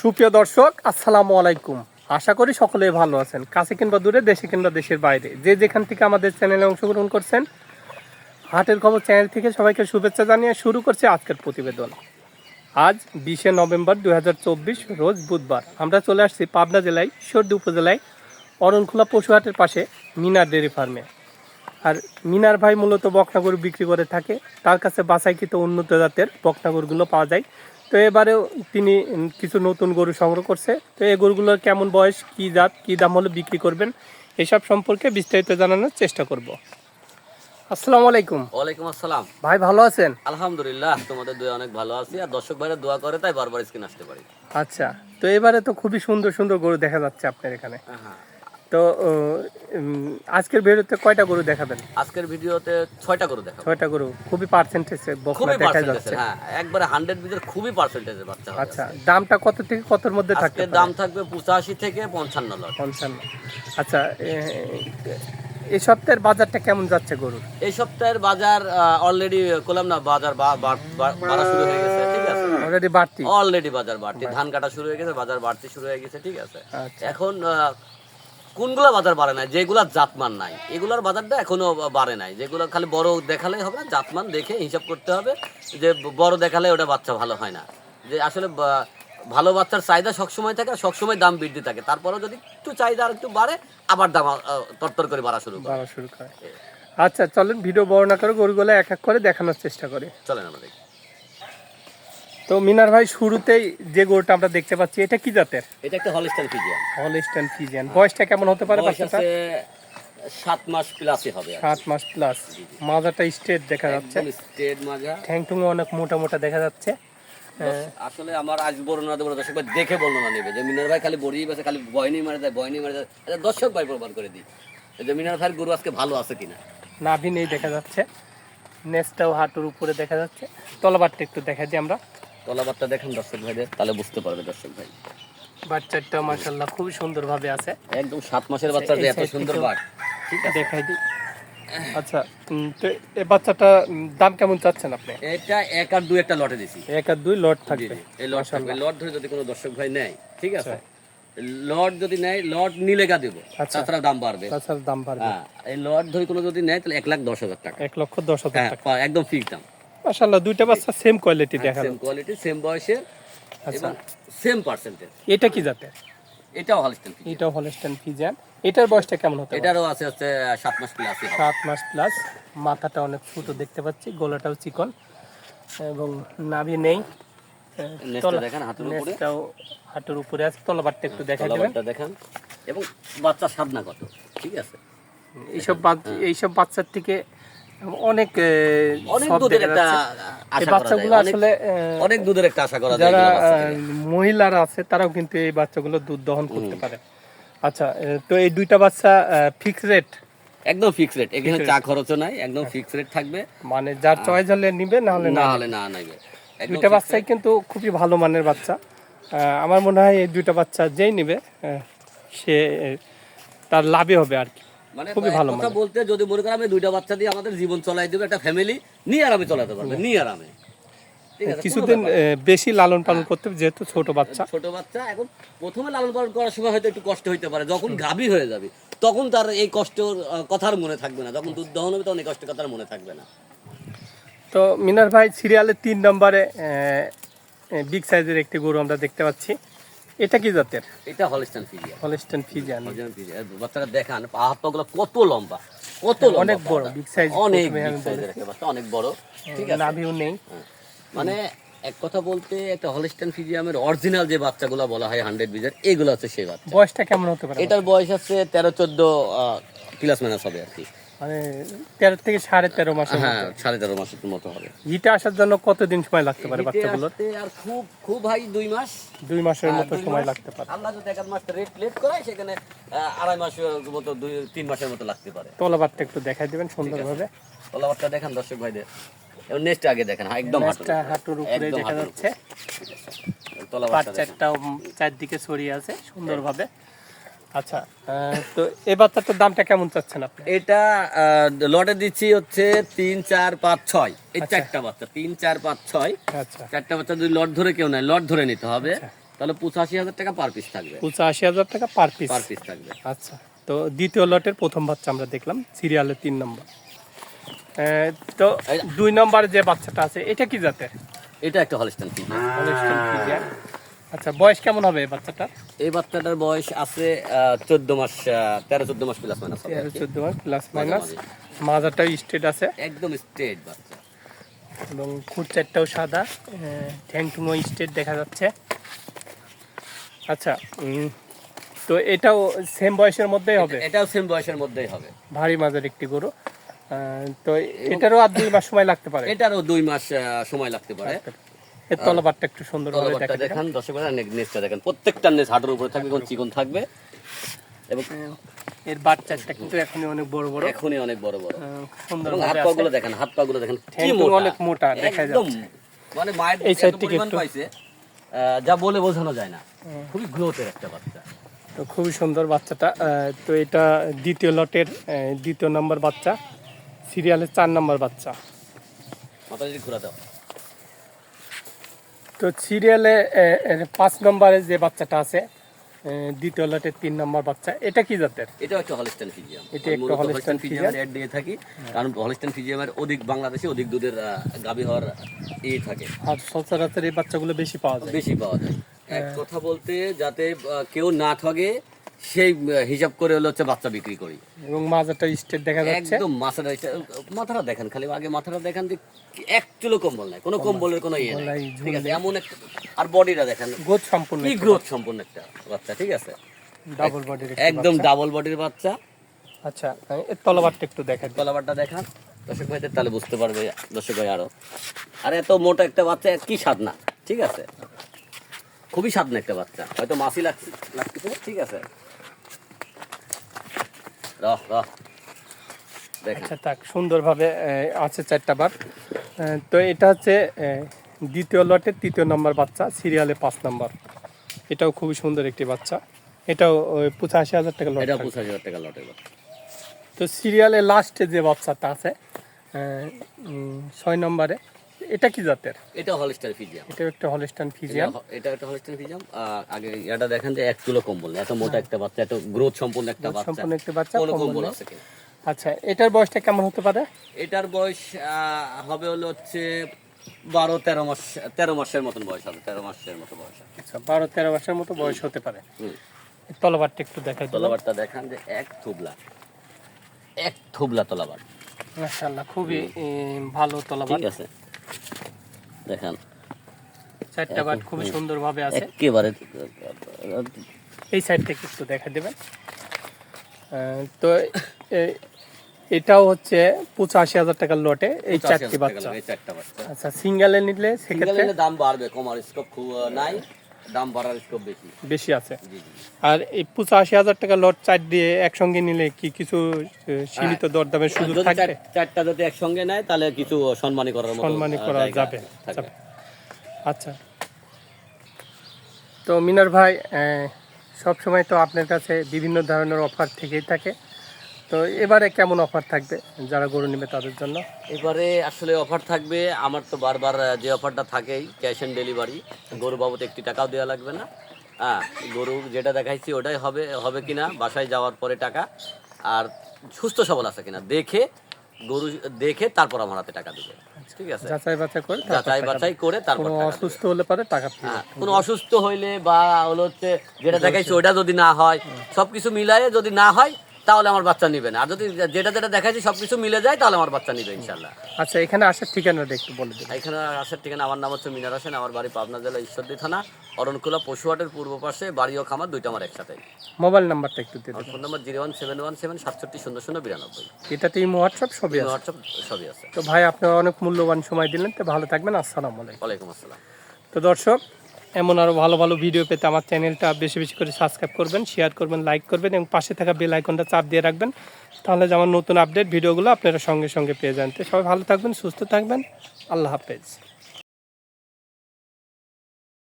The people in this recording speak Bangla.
সুপ্রিয় দর্শক, আসসালামু আলাইকুম। আশা করি সকলেই ভালো আছেন। কাছে কিংবা দূরে, দেশে কিংবা দেশের বাইরে। যে যেখান থেকে আমাদের চ্যানেলে অংশগ্রহণ করছেন, হাটের খবর চ্যানেল থেকে সবাইকে শুভেচ্ছা জানিয়ে শুরু করছে আজকের প্রতিবেদন। আজ বিশে নভেম্বর দুই হাজার চব্বিশ, রোজ বুধবার। আমরা চলে আসছি পাবনা জেলায় সর্দি উপজেলায়, অরণখোলা পশুহাটের পাশে মিনার ডেয়ারি ফার্মে। আর মিনার ভাই মূলত বকনা গরু বিক্রি করে থাকে। তার কাছে বাছাইকৃত উন্নত জাতের বকনাগরগুলো পাওয়া যায়। তো এবারেও তিনি কিছু নতুন গরু সংগ্রহ করছে। তো এই গরুগুলোর কেমন বয়স কী জাত কী দাম হলে বিক্রি করবেন এসব সম্পর্কে বিস্তারিত জানানোর চেষ্টা করব। আসসালামু আলাইকুম। ওয়ালাইকুম আসসালাম। ভাই ভালো আছেন? আলহামদুলিল্লাহ তোমাদের দুই অনেক ভালো আছি। আর দর্শক ভাইরা দোয়া করে তাই বারবার স্ক্রিন আসতে পারি। আচ্ছা তো এবারে তো খুবই সুন্দর সুন্দর গরু দেখা যাচ্ছে আপনার এখানে। হ্যাঁ। তো আজকের ভিডিওতে কয়টা গরু দেখাবেন? আজকের ভিডিওতে ছয়টা করে দেখাবো। ছয়টা গরু খুবই পার্সেন্টেজে বকনা দেখা যাচ্ছে। হ্যাঁ একবারে হান্ড্রেড বিজের খুবই পার্সেন্টেজের বাচ্চা আচ্ছা দামটা কত থেকে কতর মধ্যে আজকের দাম থাকবে পঁচাশি থেকে পঞ্চান্ন লট পঞ্চান্ন। আচ্ছা এ- এই সপ্তাহের বাজারটা কেমন যাচ্ছে গরুর? এই সপ্তাহের বাজার অলরেডি করলাম না বাজার বাড়া শুরু হয়ে গেছে ঠিক আছে? অলরেডি বাড়তি? অলরেডি বাজার বাড়তি ধান কাটা শুরু হয়ে গেছে বাজার বাড়তি শুরু হয়ে গেছে ঠিক আছে? আচ্ছা। এখন কোনগুলা বাজার বাড়ে নাই? যেগুলা জাতমান নাই। এগুলার বাজারটা এখনও বাড়ে নাই। যেগুলো খালি বড় দেখালেই হবে না জাতমান দেখে হিসাব করতে হবে যে বড় দেখালে ওটা বাচ্চা ভালো হয় না। যে আসলে ভালো বাচ্চার চাহিদা সবসময় থাকে আর সবসময় দাম বৃদ্ধি থাকে। তারপরেও যদি একটু চাহিদা আর একটু বাড়ে আবার দাম তরতর করে বাড়া শুরু করে। বাড়া শুরু করে। আচ্ছা চলেন ভিডিও বর্ণনা করে গরুগুলো এক এক করে দেখানোর চেষ্টা করে। চলেন আমরা দেখি। তো মিনার ভাই শুরুতেই যে গরুটা আমরা দেখতে পাচ্ছি এটা কি জাতের? এটা একটা হলিস্টান ফিজিয়ান। Holstein Friesian. বয়সটা কেমন হতে পারে বাচ্চাটা সাত মাস প্লাসই হবে সাত মাস প্লাস মাজাটা স্ট্রেট দেখা যাচ্ছে। স্ট্রেট মাজা। ঠ্যাং টুং অনেক মোটা মোটা দেখা যাচ্ছে। আসলে আমার আজ বর্ণনা দেবো না, দর্শক ভাই দেখে বর্ণনা নেবে যে মিনার ভাই খালি বড়ি বেছে খালি বয়নি মারে দেয় বয়নি মারে দেয় এটা দর্শক ভাই প্রমাণ করে দিই। যে মিনার ভাইয়ের গরু আজকে ভালো আছে কিনা? নাভি নেই দেখা যাচ্ছে। নেসটাও হাঁটুর উপরে দেখা যাচ্ছে। তলাবারটা একটু দেখা দিই আমরা। তলাবারটা দেখেন দর্শক ভাইদের তাহলে বুঝতে পারবে দর্শক ভাই। বাচ্চাটা সুন্দরভাবে আছে। একদম মাসের বাচ্চা যে এত সুন্দর বাট ঠিক আছে দেখাই দিই। আচ্ছা তো এই বাচ্চাটা দাম কেমন চাচ্ছেন আপনি? এটা এক আর দুই একটা লটে দিছি। এক আর দুই লট থাকবে। এই লট থাকবে। লট ধরে যদি কোনো দর্শক ভাই নেয় ঠিক আছে? লট যদি নেয় লট নিলে গা দেবো। আচ্ছা। তাছাড়া দাম বাড়বে। তাছাড়া দাম বাড়বে। হ্যাঁ এই লট ধরে কোনো যদি নেয় তাহলে এক লাখ দশ হাজার টাকা। এক লক্ষ দশ হাজার হ্যাঁ টাকা। একদম ফিক্স দাম। মাশাল্লাহ দুইটা বাচ্চা সেম কোয়ালিটি দেখা সেম কোয়ালিটি সেম বয়সের আচ্ছা। এবং সেম পার্সেন্টেজ এটা কি জাতের? এটাও হলস্টেন এটাও হলস্টাইন ফিজিয়ান এটার বয়সটা কেমন হতে এটারও আছে হচ্ছে সাত মাস প্লাস সাত মাস প্লাস মাথাটা অনেক ছোট দেখতে পাচ্ছি গলাটাও চিকন এবং নাভি নেই। দেখেন হাতের উপরে। হাঁটুর উপরে আছে। তলাবারটা একটু দেখাই দেবেন। দেখেন। এবং বাচ্চা সাদনা কত? ঠিক আছে। এইসব বাচ- এইসব বাচ্চার থেকে অনেক অনেক দুধের একটা আশা বাচ্চাগুলো আসলে অনেক দুধের একটা আশা করা যায় যারা। মহিলারা আছে তারাও কিন্তু এই বাচ্চাগুলো দুধ দহন করতে পারে। আচ্ছা তো এই দুইটা বাচ্চা ফিক্স রেট একদম ফিক্স রেট এখানে চা খরচও নাই একদম ফিক্স রেট থাকবে। মানে যার চয়েস হলে নিবে না হলে না হলে না একদম দুইটা বাচ্চাই কিন্তু খুবই ভালো মানের বাচ্চা। আমার মনে হয় এই দুইটা বাচ্চা যেই নিবে সে তার লাভে হবে আর কি। মানে খুবই ভালো কথা বলতে যদি মনে করেন আমি দুইটা বাচ্চা দিয়ে আমাদের জীবন চলাই দেবে একটা ফ্যামিলি নিয়ে আরামে চলাতে পারবে নিয়ে আরামে কিছুদিন বেশি লালন পালন করতে যেহেতু ছোট বাচ্চা। ছোট বাচ্চা এখন প্রথমে লালন পালন করার সময় হয়তো একটু কষ্ট হইতে পারে যখন গাভী হয়ে যাবে তখন তার এই কষ্ট কথার মনে থাকবে না যখন দুধ দহন হবে তখন এই কষ্টের কথার মনে থাকবে না। তো মিনার ভাই সিরিয়ালের তিন নম্বরে বিগ সাইজের একটি গরু আমরা দেখতে পাচ্ছি। এটা কি জাতের? এটা হলিস্টান ফিজিয়া হলস্টেন ফিজিয়ান। হলিস্টান ফিজিয়া বাচ্চাটা দেখান পা হাত পাগুলো কত লম্বা কত লম্বা অনেক বড়, big size, অনেক এর একটা বাচ্চা অনেক বড় ঠিক আছে? নাভিও নেই। হ্যাঁ। মানে এক কথা বলতে একটা হলিস্টান ফিজিয়ামের অরিজিনাল যে বাচ্চাগুলো বলা হয় হান্ড্রেড বিজের এগুলো হচ্ছে সেই বাচ্চা। বয়সটা কেমন হতে পারে? এটার বয়স আছে তেরো চোদ্দ প্লাস মাইনাস হবে আর কি। মানে তেরো থেকে সাড়ে তেরো মাসের হ্যাঁ সাড়ে তেরো মাসের মতো হবে। হিটে আসার জন্য কতদিন সময় লাগতে পারে বাচ্চাগুলোর? আর খুব খুব ভাই দুই মাস। দুই মাসের হ্যাঁ, মতো সময় লাগতে পারে। আল্লাহ যদি এক মাস রেট লেট করায় সেখানে আড়াই মাসের মতো দুই তিন মাসের মতো লাগতে পারে। তলাবারটা একটু দেখাই দিবেন সুন্দরভাবে। তলাবারটা দেখান দর্শক ভাইদের। এবং নেক্সট আগে দেখেন হ্যাঁ, একদম হাঁটুর উপরে। দেখা যাচ্ছে। তলাবারটা চারদিকে ছড়িয়ে আছে সুন্দরভাবে। আচ্ছা তো এই বাচ্চাটার দামটা কেমন চাচ্ছেন আপনি? এটা লটে দিচ্ছি হচ্ছে তিন চার পাঁচ ছয়। এই চারটা বাচ্চা তিন চার পাঁচ ছয়। আচ্ছা। চারটা বাচ্চা যদি লট ধরে কেউ নেয় লট ধরে নিতে হবে। তাহলে পঁচাশি হাজার টাকা পার পিস থাকবে। পঁচাশি হাজার টাকা পার পিস পার পিস থাকবে। আচ্ছা। তো দ্বিতীয় লটের প্রথম বাচ্চা আমরা দেখলাম সিরিয়ালের তিন নম্বর। তো দুই নম্বর যে বাচ্চাটা আছে এটা কি জাতের? এটা একটা হলস্টাইন ফিজিয়ান Holstein Friesian। আচ্ছা বয়স কেমন হবে বাচ্চাটা এই বাচ্চাটার বয়স আছে চোদ্দ মাস তেরো চোদ্দ মাস প্লাস মাইনাস তেরো চোদ্দ মাস প্লাস মাইনাস। মাজাটাও স্টেট আছে। একদম স্ট্রেট বাচ্চা। এবং খুঁট চারটাও সাদা ঠ্যাং টুনো স্টেট দেখা যাচ্ছে। আচ্ছা তো এটাও সেম বয়সের মধ্যেই হবে? এটাও সেম বয়সের মধ্যেই হবে। ভারী মাজার একটি গরু। তো এটারও আর দুই মাস সময় লাগতে পারে? এটারও দুই মাস সময় লাগতে পারে। এর তলবারটা একটু সুন্দরভাবে তলবারটা দেখা দেখান দর্শক নেচটা দেখেন। প্রত্যেকটা হাটের উপরে থাকবে কোন চিকন থাকবে। এবং এর বাচ্চাটা কিন্তু এখনই অনেক বড় বড়। এখনই অনেক বড় বড়। আহ, হাত আছে। পা গুলো দেখেন হাত পা গুলো দেখেন কি মোটা। অনেক মোটা দেখা যাচ্ছে। মানে মায়ের এই একটু। পাইছে যা বলে বোঝানো যায় না। খুবই গ্রোথের একটা বাচ্চা। তো খুবই সুন্দর বাচ্চাটা। তো এটা দ্বিতীয় লটের দ্বিতীয় নম্বর বাচ্চা। সিরিয়ালের চার নম্বর বাচ্চা। মাথা যদি ঘুরা দাও তো সিরিয়ালে পাঁচ নম্বরে যে বাচ্চাটা আছে দ্বিতীয় লটের তিন নম্বর বাচ্চা এটা কি জাতের? এটা একটা হলস্টাইন ফিজিয়াম। এটা একটা Holstein ফিজিয়াম অ্যাড দিয়ে থাকি কারণ হলস্টাইন ফিজিয়ামের অধিক বাংলাদেশে অধিক দুধের গাবি হওয়ার ই থাকে। আর সচরাচর এই বাচ্চাগুলো বেশি পাওয়া যায়। বেশি পাওয়া যায়। এক হ্যাঁ। কথা বলতে যাতে কেউ না ঠগে সেই হিসাব করে হলো হচ্ছে বাচ্চা বিক্রি করি। এবং মাজাটা স্টেট দেখা যাচ্ছে? একদম মাথাটা মাথাটা দেখেন খালি আগে মাথাটা দেখেন যে এক চুলো কম্বল নাই কোনো কম্বলের কোনো ইয়ে নাই। ঠিক আছে এমন একটা আর বডিটা দেখেন। গোদ সম্পূর্ণ কি গ্রোথ সম্পন্ন একটা বাচ্চা ঠিক আছে? ডাবল বডির একদম ডাবল বডির বাচ্চা। আচ্ছা এর তলবারটা একটু দেখা দিই তলাবারটা দেখান। দর্শক ভাইদের তাহলে বুঝতে পারবে দর্শক ভাই আরও। আর এত মোটা একটা বাচ্চা কি স্বাদ না ঠিক আছে? খুবই স্বাদ না একটা বাচ্চা। হয়তো মাসি লাগছে লাগতেছে ঠিক আছে? রহ রহ। আচ্ছা থাক সুন্দরভাবে আছে চারটা বার। তো এটা হচ্ছে দ্বিতীয় লটের তৃতীয় নম্বর বাচ্চা সিরিয়ালে পাঁচ নম্বর। এটাও খুবই সুন্দর একটি বাচ্চা। এটাও পঁচাশি হাজার টাকা লট এটা পঁচাশি হাজার টাকা লটের তো সিরিয়ালে লাস্টে যে বাচ্চাটা আছে ছয় নম্বরে এটা কি জাতের? এটা হলস্টার ফিজিয়াম। এটা একটা হলস্টান ফিজিয়ান এটা একটা হলস্টার ফিজিয়াম। আগে এটা দেখেন যে এক কিলো কম্বল এত মোটা একটা বাচ্চা এত গ্রোথ সম্পূর্ণ একটা বাচ্চা। সম্পূর্ণ একটি বাচ্চা কোনো কম্বল আছে আচ্ছা এটার বয়সটা কেমন হতে পারে? এটার বয়স হবে হলো হচ্ছে বারো তেরো মাস তেরো মাসের মতন বয়স হবে তেরো মাসের মতো বয়স আচ্ছা বারো তেরো মাসের মতো বয়স হতে পারে। হুম। এর একটু দেখাই তলাবারটা দেখান যে এক থুবলা এক থুবলা তলাবার। মাশাআল্লাহ খুবই ভালো তলাবার। ঠিক আছে। দেখান। চারটা বাট খুব সুন্দরভাবে আছে। একেবারে এই সাইড থেকে একটু দেখা দেবেন? আহ, তো এটাও হচ্ছে পঁচাশি হাজার টাকার লটে এই চারটি বাচ্চা। এই চারটা বাচ্চা। আচ্ছা সিঙ্গেলে নিলে সেক্ষেত্রে দাম বাড়বে কমার স্কোপ খুব নাই। দাম বাড়ার স্কোপ বেশি। বেশি আছে। আর এই পঁচাশি হাজার টাকা লট চার দিয়ে একসঙ্গে নিলে কি কিছু সীমিত দরদামের সুযোগ চার- চারটা যদি একসঙ্গে নেয় তাহলে কিছু সম্মানী করার মতো সম্মানী করা যাবে। আচ্ছা। তো মিনার ভাই সব সময় তো আপনার কাছে বিভিন্ন ধরনের অফার থেকেই থাকে। তো এবারে কেমন অফার থাকবে যারা গরু নেবে তাদের জন্য? এবারে আসলে অফার থাকবে আমার তো বারবার যে অফারটা থাকেই ক্যাশ অন ডেলিভারি গরু বাবদ একটি টাকাও দেওয়া লাগবে না। হ্যাঁ গরু যেটা দেখাইছি ওটাই হবে হবে কিনা বাসায় যাওয়ার পরে টাকা। আর সুস্থ সবল আছে কিনা দেখে গরু দেখে তারপর আমার হাতে টাকা দিবে। ঠিক আছে? যাচাই বাছাই করে যাচাই বাছাই করে দেবে। তারপর কোনো টাকা দিবে। অসুস্থ হলে পারে টাকা হ্যাঁ, কোনো অসুস্থ হইলে বা হলো হচ্ছে যেটা দেখাইছি ওটা যদি না হয় সবকিছু মিলায়ে যদি না হয় তাহলে আমার বাচ্চা নিবে না। আর যদি যেটা যেটা দেখাইছি সবকিছু মিলে যায় তাহলে আমার বাচ্চা নিবে ইনশাল্লাহ আচ্ছা এখানে আসার ঠিকানাটা একটু বলে দেবেন এখানে আসার ঠিকানা আমার নাম হচ্ছে মিনার হোসেন আমার বাড়ি পাবনা জেলা ঈশ্বরদী থানা অরণকুলা পশুহাটের পূর্ব পাশে বাড়ি ও খামার দুইটা আমার একসাথে। মোবাইল নাম্বারটা একটু দেবেন phone number zero one seven one seven সাতষট্টি শূন্য শূন্য বিরানব্বই। এটাতেই হোয়াটসঅ্যাপ সবই আছে। হোয়াটসঅ্যাপ সবই আছে। তো ভাই আপনারা অনেক মূল্যবান সময় দিলেন তো ভালো থাকবেন আসসালামু আলাইকুম। ওয়ালাইকুম আসসালাম। তো দর্শক এমন আরও ভালো ভালো ভিডিও পেতে আমার চ্যানেলটা বেশি বেশি করে সাবস্ক্রাইব করবেন শেয়ার করবেন লাইক করবেন এবং পাশে থাকা বেল আইকনটা চাপ দিয়ে রাখবেন। তাহলে যে আমার নতুন আপডেট ভিডিওগুলো আপনারা সঙ্গে সঙ্গে পেয়ে যান তো সবাই ভালো থাকবেন, সুস্থ থাকবেন। আল্লাহ হাফেজ।